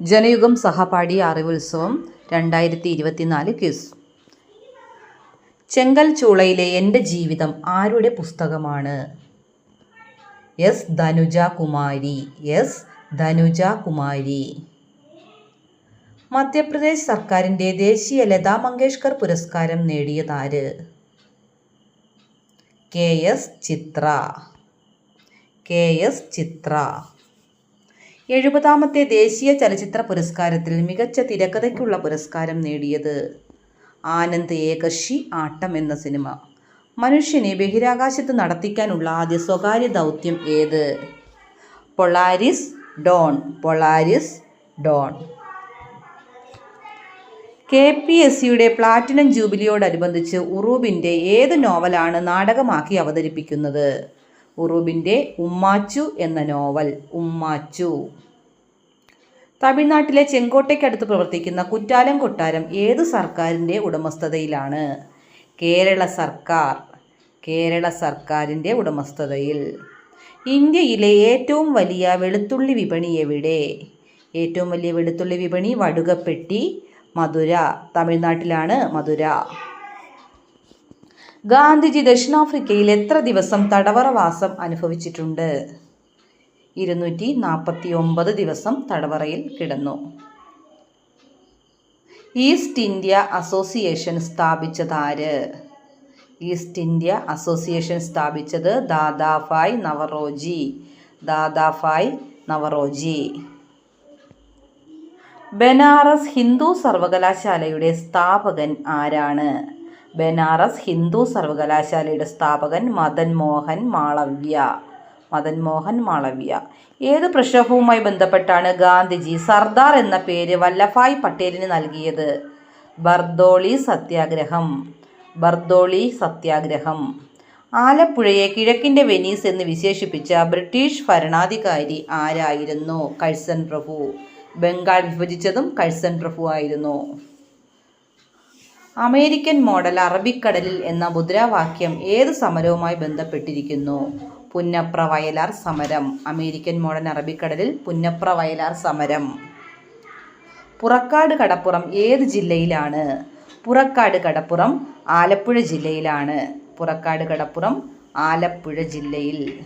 ജനയുഗം സഹപാഠി അറിവുത്സവം രണ്ടായിരത്തി ഇരുപത്തിനാല് ക്വിസ്. ചെങ്കൽ ചൂളയിലെ എന്റെ ജീവിതം ആരുടെ പുസ്തകമാണ്? എസ് ധനുജ കുമാരി എസ് ധനുജ കുമാരി മധ്യപ്രദേശ് സർക്കാരിന്റെ ദേശീയ ലതാ മങ്കേഷ്കർ പുരസ്കാരം നേടിയതാര് K S Chithra. K S Chithra. എഴുപതാമത്തെ ദേശീയ ചലച്ചിത്ര പുരസ്കാരത്തിൽ മികച്ച തിരക്കഥയ്ക്കുള്ള പുരസ്കാരം നേടിയത് ആനന്ദ് ഏകശി ആട്ടം എന്ന സിനിമ. മനുഷ്യനെ ബഹിരാകാശത്ത് നടത്തിക്കാനുള്ള ആദ്യ സ്വകാര്യ ദൗത്യം ഏത്? Polaris Dawn Polaris Dawn. K P S സിയുടെ പ്ലാറ്റിനം ജൂബിലിയോടനുബന്ധിച്ച് ഉറൂബിന്റെ ഏത് നോവലാണ് നാടകമാക്കി അവതരിപ്പിക്കുന്നത്? ഉറൂബിന്റെ ഉമ്മാച്ചു എന്ന നോവൽ ഉമ്മാച്ചു. തമിഴ്നാട്ടിലെ ചെങ്കോട്ടയ്ക്കടുത്ത് പ്രവർത്തിക്കുന്ന കുറ്റാലം കൊട്ടാരം ഏത് സർക്കാരിന്റെ ഉടമസ്ഥതയിലാണ്? കേരള സർക്കാർ കേരള സർക്കാരിന്റെ ഉടമസ്ഥതയിൽ. ഇന്ത്യയിലെ ഏറ്റവും വലിയ വെളുത്തുള്ളി വിപണി എവിടെ? ഏറ്റവും വലിയ വെളുത്തുള്ളി വിപണി വടുകപ്പെട്ടി മധുര. തമിഴ്നാട്ടിലാണ് മധുര. ഗാന്ധിജി ദക്ഷിണാഫ്രിക്കയിൽ എത്ര ദിവസം തടവറവാസം അനുഭവിച്ചിട്ടുണ്ട്? ഇരുന്നൂറ്റി നാൽപ്പത്തി ഒമ്പത് ദിവസം തടവറയിൽ കിടന്നു. ഈസ്റ്റ് ഇന്ത്യ അസോസിയേഷൻ സ്ഥാപിച്ചതാര്? ഈസ്റ്റ് ഇന്ത്യ അസോസിയേഷൻ സ്ഥാപിച്ചത് ദാദാഫായ് നവറോജി. ദാദാഫായ് നവറോജി. ബനാറസ് ഹിന്ദു സർവകലാശാലയുടെ സ്ഥാപകൻ ആരാണ്? ബനാറസ് ഹിന്ദു സർവകലാശാലയുടെ സ്ഥാപകൻ മദൻ മോഹൻ മാളവ്യ. മദൻ മോഹൻ മാളവ്യ. ഏത് പ്രക്ഷോഭവുമായി ബന്ധപ്പെട്ടാണ് ഗാന്ധിജി സർദാർ എന്ന പേര് വല്ലഭായ് പട്ടേലിന് നൽകിയത്? ബർദോളി സത്യാഗ്രഹം. ബർദോളി സത്യാഗ്രഹം. ആലപ്പുഴയെ കിഴക്കിന്റെ വെനീസ് എന്ന് വിശേഷിപ്പിച്ച ബ്രിട്ടീഷ് ഭരണാധികാരി ആരായിരുന്നു? കഴ്സൺ പ്രഭു. ബംഗാൾ വിഭജിച്ചതും കഴ്സൺ പ്രഭു ആയിരുന്നു. അമേരിക്കൻ മോഡൽ അറബിക്കടലിൽ എന്ന മുദ്രാവാക്യം ഏത് സമരവുമായി ബന്ധപ്പെട്ടിരിക്കുന്നു? പുന്നപ്ര വയലാർ സമരം. അമേരിക്കൻ മോഡൽ അറബിക്കടലിൽ പുന്നപ്ര വയലാർ സമരം. പുറക്കാട് കടപ്പുറം ഏത് ജില്ലയിലാണ്? പുറക്കാട് കടപ്പുറം ആലപ്പുഴ ജില്ലയിലാണ്. പുറക്കാട് കടപ്പുറം ആലപ്പുഴ ജില്ലയിൽ.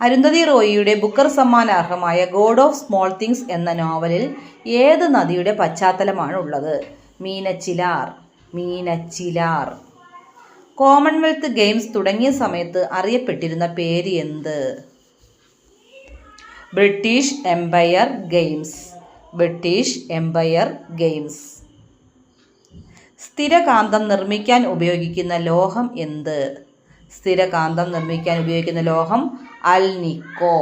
അരുന്ധതി റോയിയുടെ ബുക്കർ സമ്മാനാർഹമായ ഗോഡ് ഓഫ് സ്മോൾ തിങ്സ് എന്ന നോവലിൽ ഏത് നദിയുടെ പശ്ചാത്തലമാണ് ഉള്ളത് മീനച്ചിലാർ മീനച്ചിലാർ. കോമൺവെൽത്ത് ഗെയിംസ് തുടങ്ങിയ സമയത്ത് അറിയപ്പെട്ടിരുന്ന പേര് എന്ത്? British Empire Games British Empire Games സ്ഥിരകാന്തം നിർമ്മിക്കാൻ ഉപയോഗിക്കുന്ന ലോഹം എന്ത്? സ്ഥിരകാന്തം നിർമ്മിക്കാൻ ഉപയോഗിക്കുന്ന ലോഹം alnico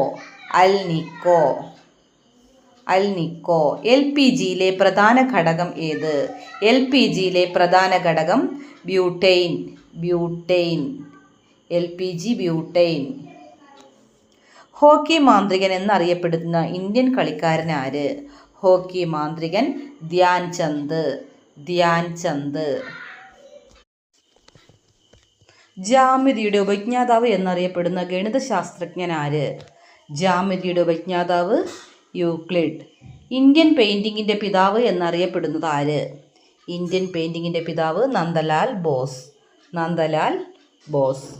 alnico L P ജിയിലെ പ്രധാന ഘടകം ഏത്? എൽ പി ജിയിലെ പ്രധാന ഘടകം butane butane L P G butane hockey മാന്ത്രികൻ എന്നറിയപ്പെടുന്ന ഇന്ത്യൻ കളിക്കാരൻ ആര്? ഹോക്കി മാന്ത്രികൻ ധ്യാൻ ചന്ദ് ധ്യാൻ ചന്ദ് ജാമിതിയുടെ ഉപജ്ഞാതാവ് എന്നറിയപ്പെടുന്ന ഗണിതശാസ്ത്രജ്ഞൻ ആര്? ജാമിതിയുടെ ഉപജ്ഞാതാവ് യൂക്ലിഡ്. ഇന്ത്യൻ പെയിന്റിങ്ങിന്റെ പിതാവ് എന്നറിയപ്പെടുന്നത് ആര്? ഇന്ത്യൻ പെയിന്റിങ്ങിന്റെ പിതാവ് നന്ദലാൽ ബോസ്. നന്ദലാൽ ബോസ്.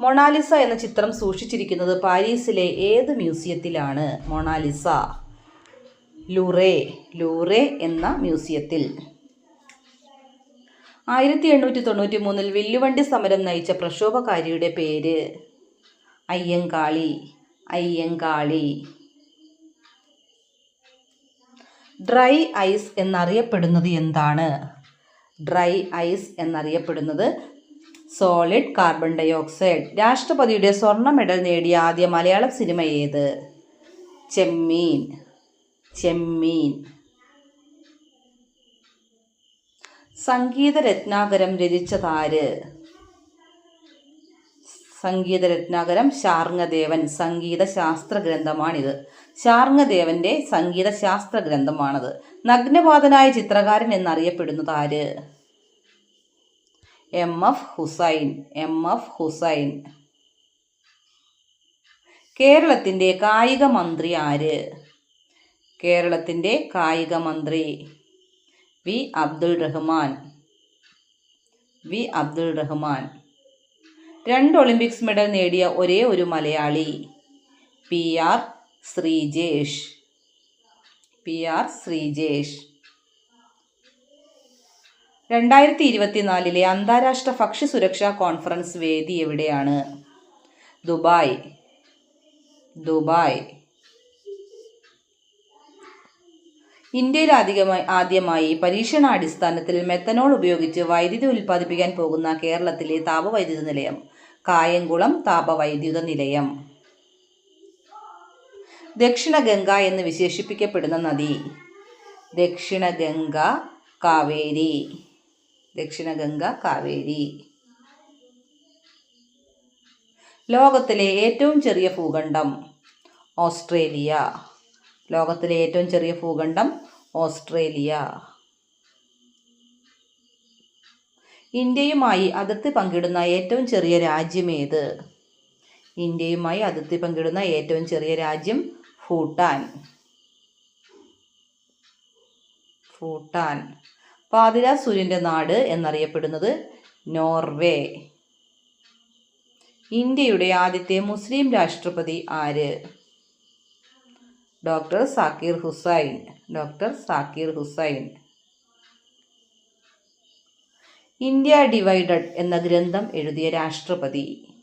മൊണാലിസ എന്ന ചിത്രം സൂക്ഷിച്ചിരിക്കുന്നത് പാരീസിലെ ഏത് മ്യൂസിയത്തിലാണ്? മൊണാലിസ. ലൂറെ. ലൂറെ എന്ന മ്യൂസിയത്തിൽ. ആയിരത്തി എണ്ണൂറ്റി തൊണ്ണൂറ്റി മൂന്നിൽ വില്ലുവണ്ടി സമരം നയിച്ച പ്രക്ഷോഭകാരിയുടെ പേര് അയ്യങ്കാളി. അയ്യങ്കാളി. ഡ്രൈ ഐസ് എന്നറിയപ്പെടുന്നത് എന്താണ്? ഡ്രൈ ഐസ് എന്നറിയപ്പെടുന്നത് സോളിഡ് കാർബൺ ഡൈ ഓക്സൈഡ് രാഷ്ട്രപതിയുടെ സ്വർണ മെഡൽ നേടിയ ആദ്യ മലയാള സിനിമ ഏത്? ചെമ്മീൻ. ചെമ്മീൻ. സംഗീത രത്നാകരം രചിച്ചതാര് സംഗീത രത്നാകരം ശാർങ്ങദേവൻ സംഗീത ശാസ്ത്ര ഗ്രന്ഥമാണിത് ശാർങ്ങദേവന്റെ സംഗീത ശാസ്ത്ര ഗ്രന്ഥമാണത് നഗ്നപാതനായ ചിത്രകാരൻ എന്നറിയപ്പെടുന്നത് ആര്? M F Husain M F Husain. കേരളത്തിന്റെ കായിക മന്ത്രി ആര്? കേരളത്തിന്റെ കായിക മന്ത്രി വി അബ്ദുൾ റഹ്മാൻ. വി അബ്ദുൾ റഹ്മാൻ. രണ്ട് ഒളിമ്പിക്സ് മെഡൽ നേടിയ ഒരേ ഒരു Malayali. P R Sreejesh. P R Sreejesh. രണ്ടായിരത്തി ഇരുപത്തിനാലിലെ അന്താരാഷ്ട്ര ഭക്ഷ്യ സുരക്ഷാ കോൺഫറൻസ് വേദി എവിടെയാണ്? ദുബായ്. ദുബായ്. ഇന്ത്യയിൽ അധികമായി ആദ്യമായി പരീക്ഷണാടിസ്ഥാനത്തിൽ മെത്തനോൾ ഉപയോഗിച്ച് വൈദ്യുതി ഉൽപ്പാദിപ്പിക്കാൻ പോകുന്ന കേരളത്തിലെ താപവൈദ്യുത നിലയം. കായംകുളം താപവൈദ്യുത നിലയം. ദക്ഷിണ ഗംഗ എന്ന് വിശേഷിപ്പിക്കപ്പെടുന്ന നദി. ദക്ഷിണ ഗംഗ കാവേരി. ദക്ഷിണ ഗംഗ കാവേരി. ലോകത്തിലെ ഏറ്റവും ചെറിയ ഭൂഖണ്ഡം ഓസ്ട്രേലിയ. ലോകത്തിലെ ഏറ്റവും ചെറിയ ഭൂഖണ്ഡം ഓസ്ട്രേലിയ. ഇന്ത്യയുമായി അതിർത്തി പങ്കിടുന്ന ഏറ്റവും ചെറിയ രാജ്യം ഏത് ഇന്ത്യയുമായി അതിർത്തി പങ്കിടുന്ന ഏറ്റവും ചെറിയ രാജ്യം ഭൂട്ടാൻ. ഭൂട്ടാൻ. പാതിര സൂര്യന്റെ നാട് എന്നറിയപ്പെടുന്നത് നോർവേ. ഇന്ത്യയുടെ ആദ്യത്തെ മുസ്ലിം രാഷ്ട്രപതി ആര്? Doctor Zakir Husain. Doctor Zakir Husain. India divided എന്ന ഗ്രന്ഥം എഴുതിയ രാഷ്ട്രപതി.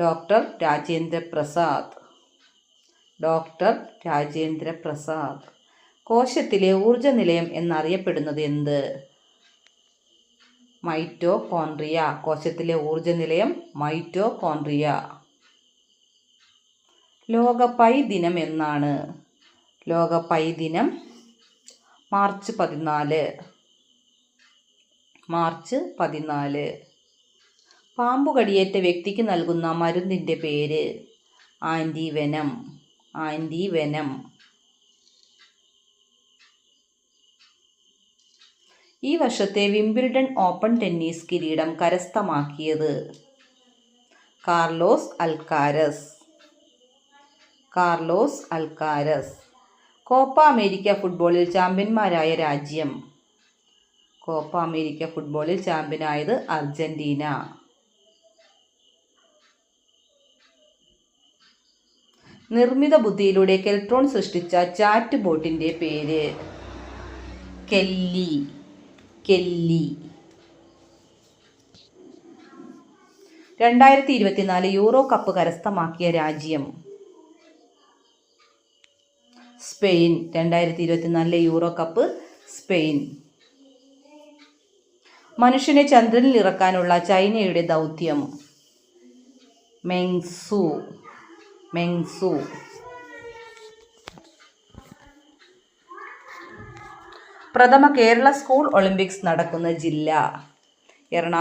ഡോക്ടർ രാജേന്ദ്ര പ്രസാദ്. ഡോക്ടർ രാജേന്ദ്ര പ്രസാദ്. കോശത്തിലെ ഊർജ നിലയം എന്നറിയപ്പെടുന്നത് എന്ത്? മൈറ്റോകോൺട്രിയ കോശത്തിലെ ഊർജ നിലയം മൈറ്റോകോൺട്രിയ ലോക പൈ ദിനം എന്നാണ്. ലോക പൈ ദിനം മാർച്ച് പതിനാല്. മാർച്ച് പതിനാല്. പാമ്പു കടിയേറ്റ വ്യക്തിക്ക് നൽകുന്ന മരുന്നിന്റെ പേര് ആന്റിവെനം ആന്റിവെനം ഈ വർഷത്തെ വിംബിൾഡൺ ഓപ്പൺ ടെന്നീസ് കിരീടം കരസ്ഥമാക്കിയത് Carlos Alcaraz. Carlos Alcaraz. Copa America ഫുട്ബോളിൽ ചാമ്പ്യന്മാരായ രാജ്യം. കോപ്പ അമേരിക്ക ഫുട്ബോളിൽ ചാമ്പ്യനായത് അർജന്റീന. നിർമ്മിത ബുദ്ധിയിലൂടെ കെൽട്രോൺ സൃഷ്ടിച്ച ചാറ്റ് ബോട്ടിന്റെ പേര് കെല്ലി. കെല്ലി. രണ്ടായിരത്തി ഇരുപത്തിനാല് യൂറോ കപ്പ് കരസ്ഥമാക്കിയ രാജ്യം. സ്പെയിൻ. രണ്ടായിരത്തി ഇരുപത്തിനാലിലെ യൂറോ കപ്പ് സ്പെയിൻ. മനുഷ്യനെ ചന്ദ്രനിൽ ഇറക്കാനുള്ള ചൈനയുടെ ദൗത്യം. മെങ്സു. മെങ്സു. പ്രഥമ കേരള സ്കൂൾ ഒളിമ്പിക്സ് നടക്കുന്ന ജില്ല. എറണാകുളം